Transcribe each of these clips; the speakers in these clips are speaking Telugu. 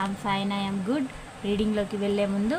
ఐమ్ ఫైన్ ఐఎమ్ గుడ్ రీడింగ్లోకి వెళ్ళే ముందు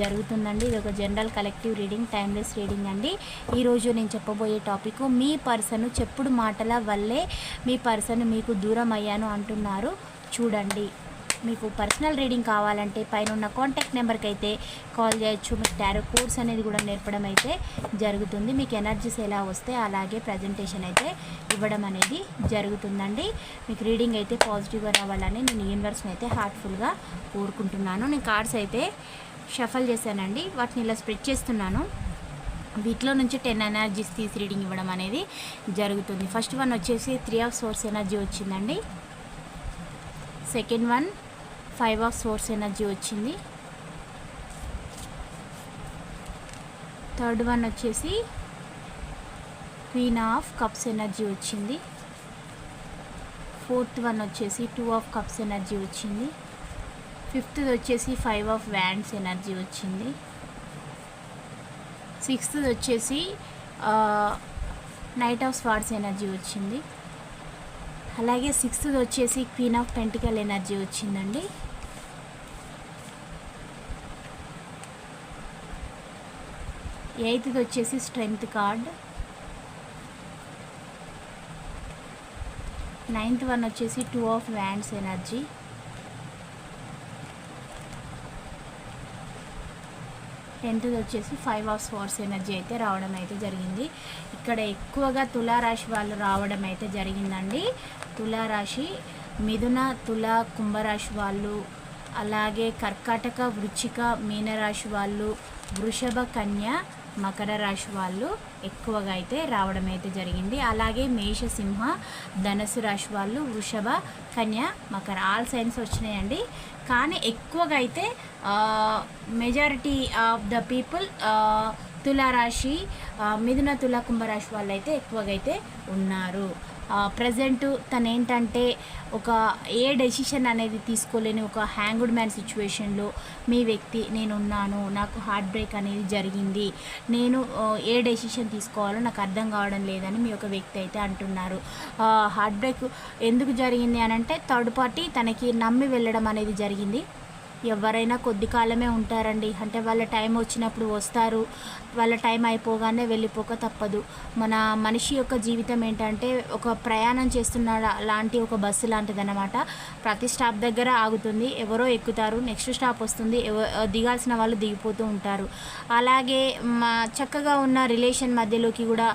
జరుగుతుందండి. ఇది ఒక general collective reading timeless reading అండి. ఈరోజు నేను చెప్పబోయే టాపిక్ మీ పర్సన్ చెప్పుడు మాటల వల్లే మీ పర్సన్ మీకు దూరం అయ్యాను అంటున్నారు. చూడండి. మీకు పర్సనల్ రీడింగ్ కావాలంటే పైన ఉన్న కాంటాక్ట్ నెంబర్కి అయితే కాల్ చేయొచ్చు. మీకు టారో కోర్స్ అనేది కూడా నేర్పడం అయితే జరుగుతుంది. మీకు ఎనర్జీస్ ఎలా వస్తే అలాగే ప్రజెంటేషన్ అయితే ఇవ్వడం అనేది జరుగుతుందండి. మీకు రీడింగ్ అయితే పాజిటివ్గా రావాలని నేను యూనివర్స్ని అయితే హార్ట్ఫుల్గా కోరుకుంటున్నాను. నేను కార్డ్స్ అయితే షఫల్ చేశానండి. వాటిని ఇలా స్ప్రెడ్ చేస్తున్నాను. వీటిలో నుంచి టెన్ ఎనర్జీస్ తీసి రీడింగ్ ఇవ్వడం అనేది జరుగుతుంది. ఫస్ట్ వన్ వచ్చేసి త్రీ ఆఫ్ సోర్స్ ఎనర్జీ వచ్చిందండి. Second one five of source energy వచ్చింది. థర్డ్ వన్ వచ్చేసి క్వీన్ ఆఫ్ కప్స్ ఎనర్జీ వచ్చింది. ఫోర్త్ వన్ వచ్చేసి టూ ఆఫ్ కప్స్ ఎనర్జీ వచ్చింది. ఫిఫ్త్ వచ్చేసి ఫైవ్ ఆఫ్ వ్యాండ్స్ ఎనర్జీ వచ్చింది. సిక్స్త్ వచ్చేసి నైట్ ఆఫ్ స్వార్డ్స్ ఎనర్జీ వచ్చింది. అలాగే సిక్స్త్ వచ్చేసి క్వీన్ ఆఫ్ పెంటికల్ ఎనర్జీ వచ్చిందండి. ఎయిత్ది వచ్చేసి స్ట్రెంగ్త్ కార్డ్. నైన్త్ వన్ వచ్చేసి two of wands energy. Tenth వచ్చేసి ఫైవ్ ఆఫ్ స్పోర్ట్స్ ఎనర్జీ అయితే రావడం అయితే జరిగింది. ఇక్కడ ఎక్కువగా తులారాశి వాళ్ళు రావడం అయితే జరిగిందండి. తులారాశి మిథున తుల కుంభరాశి వాళ్ళు అలాగే కర్కాటక వృచ్చిక మీనరాశి వాళ్ళు వృషభ కన్య మకర రాశి వాళ్ళు ఎక్కువగా అయితే రావడం అయితే జరిగింది. అలాగే మేషసింహ ధనసు రాశి వాళ్ళు వృషభ కన్య మకర ఆల్ సైన్స్ వచ్చినాయండి. కానీ ఎక్కువగా అయితే మెజారిటీ ఆఫ్ ద పీపుల్ తులారాశి మిథున తుల కుంభరాశి వాళ్ళు అయితే ఎక్కువగా అయితే ఉన్నారు. ప్రజెంట్ తను ఏంటంటే ఒక ఏ డెసిషన్ అనేది తీసుకోలేని ఒక హ్యాంగుడ్ మ్యాన్ సిచ్యువేషన్లో మీ వ్యక్తి నేను ఉన్నాను నాకు హార్ట్ బ్రేక్ అనేది జరిగింది నేను ఏ డెసిషన్ తీసుకోవాలో నాకు అర్థం కావడం లేదని మీ ఒక వ్యక్తి అయితే అంటున్నారు. హార్ట్ బ్రేక్ ఎందుకు జరిగింది అని అంటే థర్డ్ పార్టీ తనకి నమ్మి వెళ్ళడం అనేది జరిగింది. ఎవరైనా కొద్ది కాలమే ఉంటారండి. అంటే వాళ్ళ టైం వచ్చినప్పుడు వస్తారు. వాళ్ళ టైం అయిపోగానే వెళ్ళిపోక తప్పదు. మన మనిషి యొక్క జీవితం ఏంటంటే ఒక ప్రయాణం చేస్తున్న లాంటి ఒక బస్సు లాంటిది అనమాట ప్రతి స్టాప్ దగ్గర ఆగుతుంది. ఎవరో ఎక్కుతారు. నెక్స్ట్ స్టాప్ వస్తుంది. ఎవ దిగాల్సిన వాళ్ళు దిగిపోతూ ఉంటారు. అలాగే మా చక్కగా ఉన్న రిలేషన్ మధ్యలోకి కూడా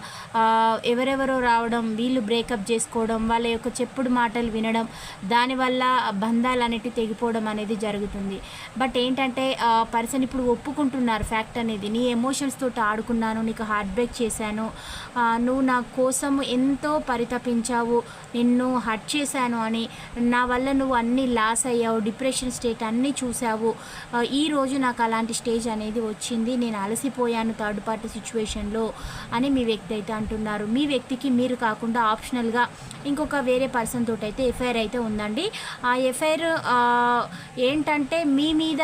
ఎవరెవరో రావడం వీళ్ళు బ్రేకప్ చేసుకోవడం వాళ్ళ యొక్క చెప్పుడు మాటలు వినడం దానివల్ల బంధాలు అనేటివి తెగిపోవడం అనేది జరుగుతుంది. బట్ ఏంటంటే పర్సన్ ఇప్పుడు ఒప్పుకుంటున్నారు ఫ్యాక్ట్ అనేది. నీ ఎమోషన్స్ తోటి ఆడుకున్నాను నీకు హార్ట్ బ్రేక్ చేశాను నువ్వు నా కోసం ఎంతో పరితపించావు నిన్ను హర్ట్ చేశాను అని. నా వల్ల నువ్వు అన్ని లాస్ అయ్యావు డిప్రెషన్ స్టేట్ అన్నీ చూసావు ఈరోజు ఈ రోజు నాకు అలాంటి స్టేజ్ అనేది వచ్చింది. నేను అలసిపోయాను థర్డ్ పార్టీ సిచ్యువేషన్లో అని మీ వ్యక్తి అయితే అంటున్నారు. మీ వ్యక్తికి మీరు కాకుండా ఆప్షనల్గా ఇంకొక వేరే పర్సన్ తోటి అయితే ఎఫ్ఐఆర్ అయితే ఉందండి. ఆ ఎఫ్ఐఆర్ ఏంటంటే మీ మీద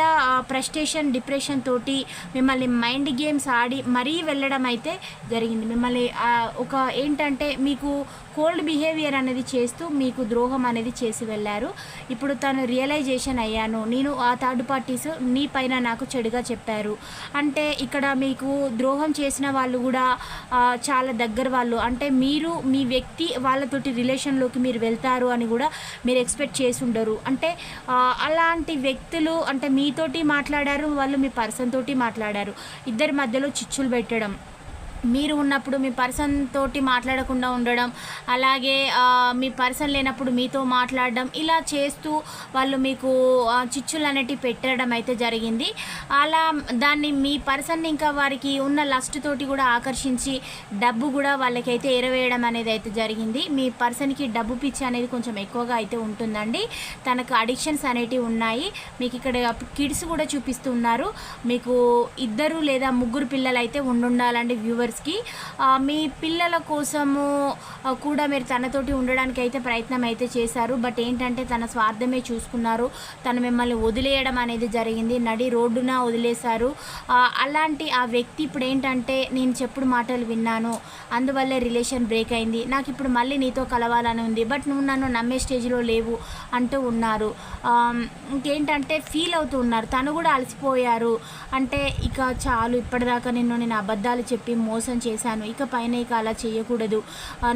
ప్రెస్టేషన్ డిప్రెషన్ తోటి మిమ్మల్ని మైండ్ గేమ్స్ ఆడి మరీ వెళ్ళడం అయితే జరిగింది. మిమ్మల్ని ఒక ఏంటంటే మీకు కోల్డ్ బిహేవియర్ అనేది చేస్తూ మీకు ద్రోహం అనేది చేసి వెళ్ళారు. ఇప్పుడు తను రియలైజేషన్ అయ్యాను. నేను ఆ థర్డ్ పార్టీస్ నీ పైన నాకు చెడుగా చెప్పారు. అంటే ఇక్కడ మీకు ద్రోహం చేసిన వాళ్ళు కూడా చాలా దగ్గర వాళ్ళు. అంటే మీరు మీ వ్యక్తి వాళ్ళతోటి రిలేషన్లోకి మీరు వెళ్తారు అని కూడా మీరు ఎక్స్పెక్ట్ చేసి ఉండరు. అంటే అలాంటి వ్యక్తులు అంటే మీతోటి మాట్లాడారు వాళ్ళు మీ పర్సన్ తోటి మాట్లాడారు. ఇద్దరి మధ్యలో చిచ్చులు పెట్టడం. మీరు ఉన్నప్పుడు మీ పర్సన్ తోటి మాట్లాడకుండా ఉండడం అలాగే మీ పర్సన్ లేనప్పుడు మీతో మాట్లాడడం ఇలా చేస్తూ వాళ్ళు మీకు చిచ్చులు అనేటివి పెట్టడం అయితే జరిగింది. అలా దాన్ని మీ పర్సన్ ఇంకా వారికి ఉన్న లస్ట్ తోటి కూడా ఆకర్షించి డబ్బు కూడా వాళ్ళకైతే ఎరవేయడం అనేది అయితే జరిగింది. మీ పర్సన్కి డబ్బు పిచ్చి అనేది కొంచెం ఎక్కువగా అయితే ఉంటుందండి. తనకు అడిక్షన్స్ అనేటివి ఉన్నాయి. మీకు ఇక్కడ కిడ్స్ కూడా చూపిస్తున్నారు. మీకు ఇద్దరు లేదా ముగ్గురు పిల్లలు అయితే ఉండుండాలండి కి మీ పిల్లల కోసము కూడా మీరు తనతోటి ఉండడానికి అయితే ప్రయత్నం అయితే చేశారు. బట్ ఏంటంటే తన స్వార్థమే చూసుకున్నారు. తను మిమ్మల్ని వదిలేయడం అనేది జరిగింది. నడి రోడ్డున వదిలేశారు. అలాంటి ఆ వ్యక్తి ఇప్పుడు ఏంటంటే నేను చెప్పుడు మాటలు విన్నాను. అందువల్లే రిలేషన్ బ్రేక్ అయింది. నాకు ఇప్పుడు మళ్ళీ నీతో కలవాలని ఉంది. బట్ నువ్వు నన్ను నమ్మే స్టేజ్లో లేవు అంటూ ఉన్నారు. ఇంకేంటంటే ఫీల్ అవుతూ ఉన్నారు. తను కూడా అలసిపోయారు. అంటే ఇక చాలు ఇప్పటిదాకా నిన్ను నేను అబద్ధాలు చెప్పి మోసం చేశాను. ఇక పైన ఇక అలా చేయకూడదు.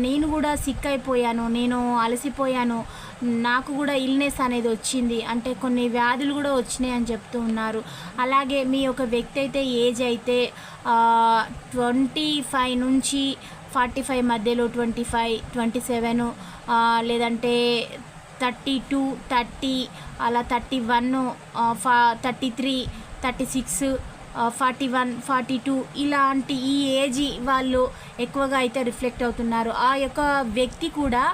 నేను కూడా సిక్ అయిపోయాను. నేను అలసిపోయాను. నాకు కూడా ఇల్నెస్ అనేది వచ్చింది. అంటే కొన్ని వ్యాధులు కూడా వచ్చినాయి అని చెప్తూ ఉన్నారు. అలాగే మీ ఒక వ్యక్తి అయితే ఏజ్ అయితే ట్వంటీ ఫైవ్ నుంచి ఫార్టీ ఫైవ్ మధ్యలో ట్వంటీ ఫైవ్ ట్వంటీ సెవెన్ లేదంటే థర్టీ టూ థర్టీ అలా థర్టీ వన్ ఫా thirty three thirty six forty one forty two ఇలాంటి ఈ ఏజ్ వాళ్ళు ఎక్కువగా అయితే రిఫ్లెక్ట్ అవుతున్నారు. ఆ యొక్క వ్యక్తి కూడా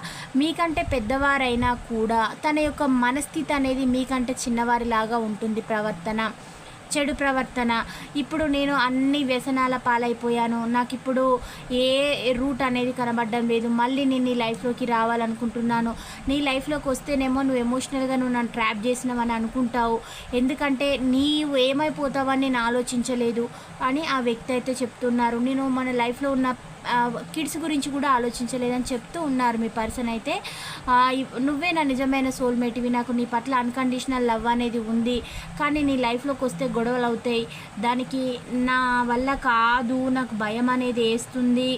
మీకంటే పెద్దవారైనా కూడా తన యొక్క మనస్థితి అనేది మీకంటే చిన్నవారిలాగా ఉంటుంది ప్రవర్తన. చెడు ప్రవర్తన. ఇప్పుడు నేను అన్ని వ్యసనాల పాలైపోయాను. నాకు ఇప్పుడు ఏ రూట్ అనేది కనబడడం లేదు. మళ్ళీ నేను నీ లైఫ్లోకి రావాలనుకుంటున్నాను. నీ లైఫ్లోకి వస్తేనేమో నువ్వు ఎమోషనల్గా నువ్వు నన్ను ట్రాప్ చేసినావని అనుకుంటావు. ఎందుకంటే నీవు ఏమైపోతావని నేను ఆలోచించలేదు అని ఆ వ్యక్తి అయితే చెప్తున్నారు. నేను మన లైఫ్లో ఉన్న కిడ్స్ గురించి కూడా ఆలోచించలేదని చెప్తూ ఉన్నారు మీ పర్సన్ అయితే. నువ్వే నా నిజమైన సోల్మేట్వి నాకు నీ పట్ల అన్కండిషనల్ లవ్ అనేది ఉంది. కానీ నీ లైఫ్లోకి వస్తే గొడవలు అవుతాయి. దానికి నా వల్ల కాదు నాకు భయం అనేది వేస్తుంది.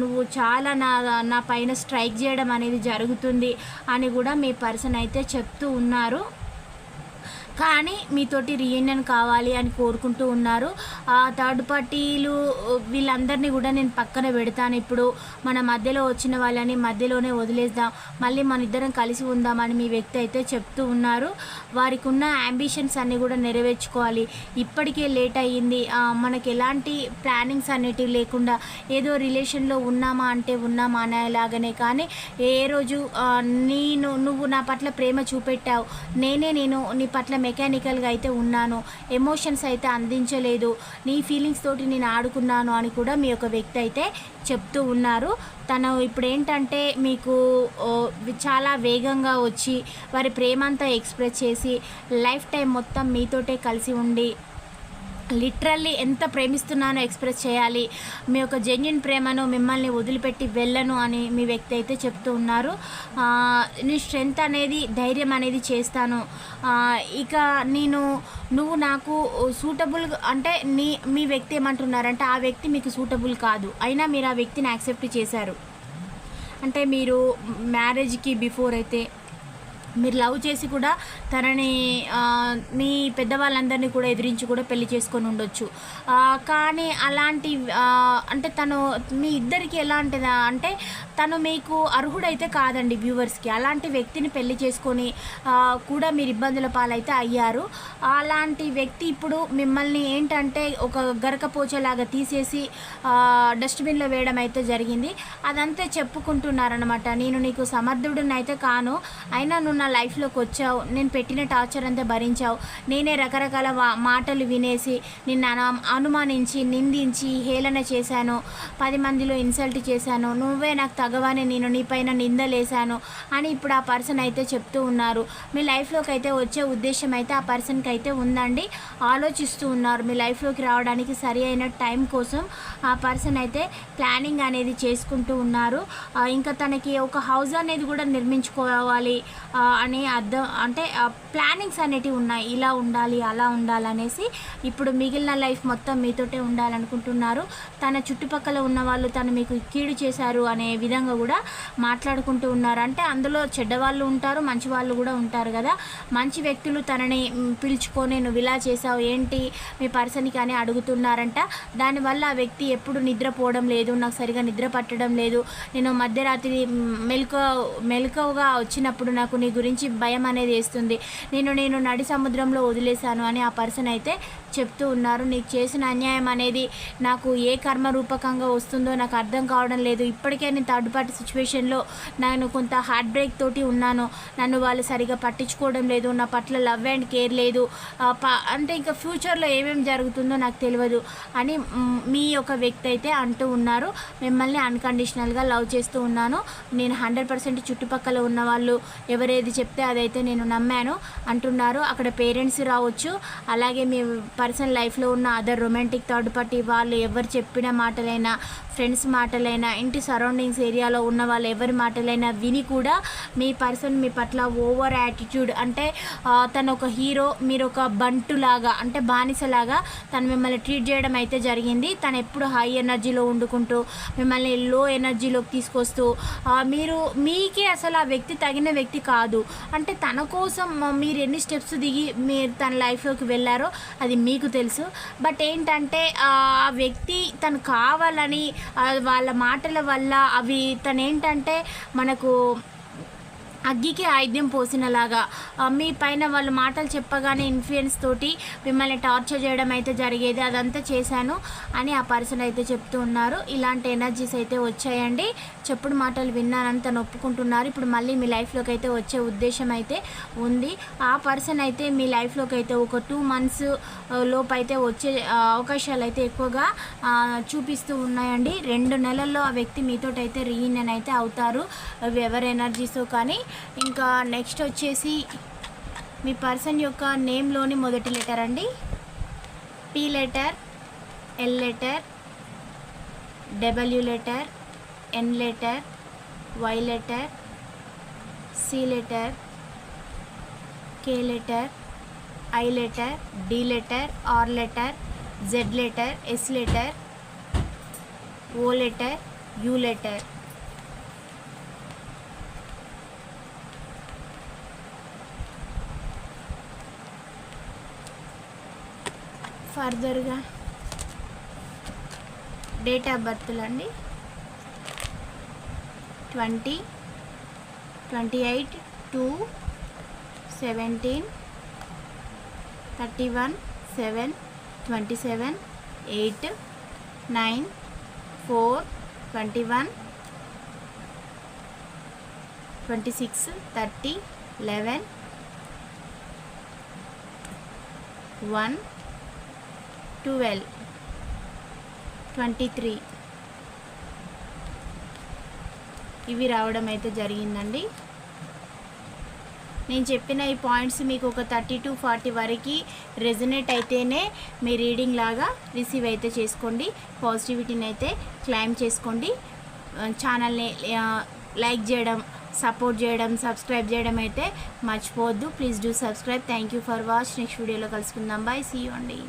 నువ్వు చాలా నా నా పైన స్ట్రైక్ చేయడం అనేది జరుగుతుంది అని కూడా మీ పర్సన్ అయితే చెప్తూ ఉన్నారు. కానీ మీతోటి రీయూనియన్ కావాలి అని కోరుకుంటూ ఉన్నారు. ఆ థర్డ్ పార్టీలు వీళ్ళందరినీ కూడా నేను పక్కన పెడతాను. ఇప్పుడు మన మధ్యలో వచ్చిన వాళ్ళని మధ్యలోనే వదిలేద్దాం. మళ్ళీ మన ఇద్దరం కలిసి ఉందామని మీ వ్యక్తి అయితే చెప్తూ ఉన్నారు. వారికి ఉన్న అంబిషన్స్ అన్నీ కూడా నెరవేర్చుకోవాలి. ఇప్పటికే లేట్ అయ్యింది. మనకి ఎలాంటి ప్లానింగ్స్ అనేటివి లేకుండా ఏదో రిలేషన్లో ఉన్నామా అంటే ఉన్నామా అనేలాగానే కానీ ఏ రోజు నేను నువ్వు నా పట్ల ప్రేమ చూపెట్టావు. నేనే నేను నీ పట్ల మెకానికల్గా అయితే ఉన్నాను. ఎమోషన్స్ అయితే అందించలేదు. నీ ఫీలింగ్స్ తోటి నేను ఆడుకున్నాను అని కూడా మీ యొక్క వ్యక్తి అయితే చెప్తూ ఉన్నారు. తను ఇప్పుడు ఏంటంటే మీకు చాలా వేగంగా వచ్చి వారి ప్రేమంతా ఎక్స్ప్రెస్ చేసి లైఫ్ టైం మొత్తం మీతోటే కలిసి ఉండి లిటరల్లీ ఎంత ప్రేమిస్తున్నానో ఎక్స్ప్రెస్ చేయాలి. మీ యొక్క జెన్యున్ ప్రేమను మిమ్మల్ని వదిలిపెట్టి వెళ్ళను అని మీ వ్యక్తి అయితే చెప్తూ ఉన్నారు. నీ స్ట్రెంగ్త్ అనేది ధైర్యం అనేది చేస్తాను. ఇక నేను నువ్వు నాకు సూటబుల్ అంటే నీ మీ వ్యక్తి ఏమంటున్నారంటే ఆ వ్యక్తి మీకు సూటబుల్ కాదు. అయినా మీరు ఆ వ్యక్తిని యాక్సెప్ట్ చేశారు. అంటే మీరు మ్యారేజ్కి బిఫోర్ అయితే మీరు లవ్ చేసి కూడా తనని మీ పెద్దవాళ్ళందరినీ కూడా ఎదిరించి కూడా పెళ్ళి చేసుకొని ఉండొచ్చు. కానీ అలాంటి అంటే తను మీ ఇద్దరికి ఎలాంటిదా అంటే తను మీకు అర్హుడైతే కాదండి వ్యూవర్స్కి. అలాంటి వ్యక్తిని పెళ్ళి చేసుకొని కూడా మీరు ఇబ్బందుల పాలైతే అయ్యారు. అలాంటి వ్యక్తి ఇప్పుడు మిమ్మల్ని ఏంటంటే ఒక గరకపోచేలాగా తీసేసి డస్ట్బిన్లో వేయడం అయితే జరిగింది. అదంతా చెప్పుకుంటున్నారనమాట నేను నీకు సమర్థుడిని అయితే కాను. అయినా నువ్వు నా లైఫ్లోకి వచ్చావు. నేను పెట్టిన టార్చర్ అంతా భరించావు. నేనే రకరకాల మాటలు వినేసి నిన్ను అనుమానించి నిందించి హేళన చేశాను. పది మందిలో ఇన్సల్ట్ చేశాను. నువ్వే నాకు తగవని నేను నీ పైన నిందలేశాను అని ఇప్పుడు ఆ పర్సన్ అయితే చెప్తూ ఉన్నారు. మీ లైఫ్లోకి అయితే వచ్చే ఉద్దేశం అయితే ఆ పర్సన్కి అయితే ఉందండి. ఆలోచిస్తూ ఉన్నారు. మీ లైఫ్లోకి రావడానికి సరి అయిన టైం కోసం ఆ పర్సన్ అయితే ప్లానింగ్ అనేది చేసుకుంటూ ఉన్నారు. ఇంకా తనకి ఒక హౌస్ అనేది కూడా నిర్మించుకోవాలి. ఆ, అని అర్థం అంటే ప్లానింగ్స్ అనేటివి ఉన్నాయి. ఇలా ఉండాలి అలా ఉండాలనేసి ఇప్పుడు మిగిలిన లైఫ్ మొత్తం మీతోటే ఉండాలనుకుంటున్నారు. తన చుట్టుపక్కల ఉన్న వాళ్ళు తను మీకు కీడు చేశారు అనే విధంగా కూడా మాట్లాడుకుంటూ ఉన్నారు. అంటే అందులో చెడ్డవాళ్ళు ఉంటారు మంచి వాళ్ళు కూడా ఉంటారు కదా. మంచి వ్యక్తులు తనని పిలుచుకొని నువ్వు ఇలా చేసావు ఏంటి? మీ పర్సన్కి అని అడుగుతున్నారంట. దానివల్ల ఆ వ్యక్తి ఎప్పుడు నిద్రపోవడం లేదు నాకు సరిగా నిద్ర పట్టడం లేదు. నేను మధ్యరాత్రి మెలకు మెలకువగా వచ్చినప్పుడు నాకు నీ గురించి భయం అనేది వేస్తుంది. నేను నేను నడి సముద్రంలో వదిలేశాను అని ఆ పర్సన్ అయితే చెప్తూ ఉన్నారు నీకు చేసిన అన్యాయం అనేది నాకు ఏ కర్మ రూపకంగా వస్తుందో నాకు అర్థం కావడం లేదు. ఇప్పటికే నేను థర్డ్ పార్టీ సిచ్యువేషన్లో నేను కొంత హార్ట్ బ్రేక్ తోటి ఉన్నాను. నన్ను వాళ్ళు సరిగా పట్టించుకోవడం లేదు. నా పట్ల లవ్ అండ్ కేర్ లేదు. ప- అంటే ఇంకా ఫ్యూచర్లో ఏమేమి జరుగుతుందో నాకు తెలియదు అని మీ యొక్క వ్యక్తి అయితే అంటూ ఉన్నారు. మిమ్మల్ని అన్కండిషనల్గా లవ్ చేస్తూ ఉన్నాను. నేను హండ్రెడ్ పర్సెంట్ చుట్టుపక్కల ఉన్న వాళ్ళు. ఎవరేది చెప్తే అదైతే నేను నమ్మాను అంటున్నారు. అక్కడ పేరెంట్స్ రావచ్చు. అలాగే మీ పర్సనల్ లైఫ్లో ఉన్న అదర్ రొమాంటిక్ థర్డ్ పార్టీ వాళ్ళు ఎవరు చెప్పిన మాటలైనా ఫ్రెండ్స్ మాటలైనా ఇంటి సరౌండింగ్స్ ఏరియాలో ఉన్న వాళ్ళు ఎవరి మాటలైనా విని కూడా మీ పర్సన్ మీ పట్ల ఓవర్ యాటిట్యూడ్. అంటే తను ఒక హీరో మీరు ఒక బంటులాగా అంటే బానిసలాగా తను మిమ్మల్ని ట్రీట్ చేయడం అయితే జరిగింది. తను ఎప్పుడు హై ఎనర్జీలో వండుకుంటూ మిమ్మల్ని లో ఎనర్జీలోకి తీసుకొస్తూ మీరు మీకే అసలు ఆ వ్యక్తి తగిన వ్యక్తి కాదు. అంటే తన కోసం మీరు ఎన్ని స్టెప్స్ దిగి మీరు తన లైఫ్లోకి వెళ్ళారో అది మీ మీకు తెలుసు. బట్ ఏంటంటే ఆ వ్యక్తి తను కావాలని వాళ్ళ మాటల వల్ల అవి తను ఏంటంటే మనకు అగ్గికి ఆయుధ్యం పోసినలాగా. మీ పైన వాళ్ళు మాటలు చెప్పగానే ఇన్ఫ్లుయెన్స్ తోటి మిమ్మల్ని టార్చర్ చేయడం అయితే జరిగేది. అదంతా చేశాను అని ఆ పర్సన్ అయితే చెప్తూ ఉన్నారు. ఇలాంటి ఎనర్జీస్ అయితే వచ్చాయండి. చెప్పుడు మాటలు విన్నానంత నొప్పుకుంటున్నారు ఒప్పుకుంటున్నారు. ఇప్పుడు మళ్ళీ మీ లైఫ్లోకి అయితే వచ్చే ఉద్దేశం అయితే ఉంది. ఆ పర్సన్ అయితే మీ లైఫ్లోకి అయితే ఒక టూ మంత్స్ లోపు అయితే వచ్చే అవకాశాలు అయితే ఎక్కువగా చూపిస్తూ ఉన్నాయండి. రెండు నెలల్లో ఆ వ్యక్తి మీతోటి అయితే రీయూనియన్ అయితే అవుతారు. ఎవరి ఎనర్జీస్ కానీ ఇంకా నెక్స్ట్ వచ్చేసి మీ పర్సన్ యొక్క నేమ్లోని మొదటి లెటర్ అండి. P letter L letter W letter N letter Y letter C letter K letter I letter D letter R letter Z letter S letter O letter U letter ఫర్దర్గా డేట్ ఆఫ్ బర్త్లు అండి. Twenty twenty eight two seventeen thirty one seven twenty seven eight nine four twenty one twenty six thirty eleven one twelve. Twenty three. ఇవి రావడం అయితే జరిగిందండి. నేను చెప్పిన ఈ పాయింట్స్ మీకు ఒక థర్టీ టు ఫార్టీ వరకు రెజనేట్ అయితేనే మీ రీడింగ్ లాగా రిసీవ్ అయితే చేసుకోండి. పాజిటివిటీని అయితే క్లైమ్ చేసుకోండి. ఛానల్ని లైక్ చేయడం సపోర్ట్ చేయడం సబ్స్క్రైబ్ చేయడం అయితే మర్చిపోవద్దు. Please do subscribe. Thank you for watch. Next వీడియోలో కలుసుకుందాం. బాయ్. సీ అండి.